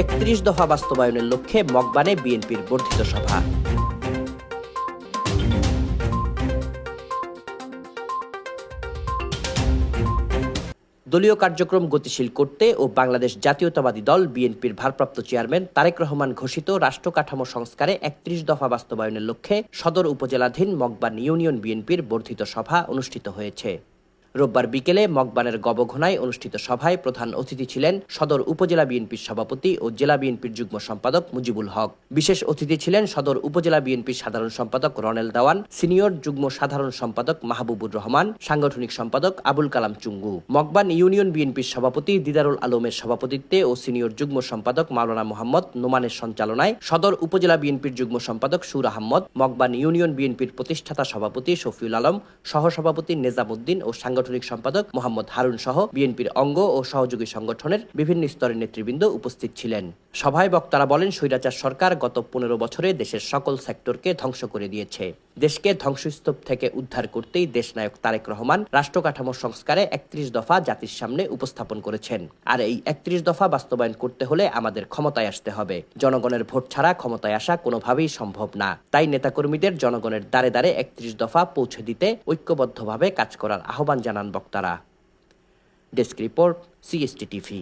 একত্রিশ দফা বাস্তবায়নের লক্ষ্যে মগবানে বিএনপির বর্ধিত সভা। দলীয় কার্যক্রম গতিশীল করতে ও বাংলাদেশ জাতীয়তাবাদী দল বিএনপির ভারপ্রাপ্ত চেয়ারম্যান তারেক রহমান ঘোষিত রাষ্ট্র কাঠামো সংস্কারে একত্রিশ দফা বাস্তবায়নের লক্ষ্যে সদর উপজেলাধীন মগবান ইউনিয়ন বিএনপির বর্ধিত সভা অনুষ্ঠিত হয়েছে। রোববার বিকেলে মগবানের গবঘনায় অনুষ্ঠিত সভায় প্রধান অতিথি ছিলেন সদর উপজেলা বিএনপির সভাপতি ও জেলা বিএনপির যুগ্ম সম্পাদক মুজিবুল হক। বিশেষ অতিথি ছিলেন সদর উপজেলা বিএনপির সাধারণ সম্পাদক রনেল দাওয়ান, সিনিয়র যুগ্ম সাধারণ সম্পাদক মাহবুবুর রহমান, সাংগঠনিক সম্পাদক আবুল কালাম চুঙ্গু। মগবান ইউনিয়ন বিএনপির সভাপতি দিদারুল আলমের সভাপতিত্বে ও সিনিয়র যুগ্ম সম্পাদক মাওলানা মোহাম্মদ নোমানের সঞ্চালনায় সদর উপজেলা বিএনপির যুগ্ম সম্পাদক সুর আহমদ, মগবান ইউনিয়ন বিএনপির প্রতিষ্ঠাতা সভাপতি শফিউল আলম, সহসভাপতি নেজামুদ্দিন ও সাংগঠনিক সম্পাদক মোহাম্মদ হারুন সহ বিএনপির অঙ্গ ও সহযোগী সংগঠনের বিভিন্ন স্তরের নেতৃবৃন্দ উপস্থিত ছিলেন। সভায় বক্তারা বলেন, স্বৈরাচার সরকার গত পনেরো বছরে দেশের সকল সেক্টরকে ধ্বংস করে দিয়েছে। দেশকে ধ্বংসস্তূপ থেকে উদ্ধার করতেই দেশনায়ক তারেক রহমান রাষ্ট্র কাঠামো সংস্কারে একত্রিশ দফা জাতির সামনে উপস্থাপন করেছেন। আর এই একত্রিশ দফা বাস্তবায়ন করতে হলে আমাদের ক্ষমতায় আসতে হবে। জনগণের ভোট ছাড়া ক্ষমতায় আসা কোনোভাবেই সম্ভব না। তাই নেতাকর্মীদের জনগণের দ্বারে দ্বারে একত্রিশ দফা পৌঁছে দিতে ঐক্যবদ্ধভাবে কাজ করার আহ্বান জানান বক্তারা। Desk report, CST TV.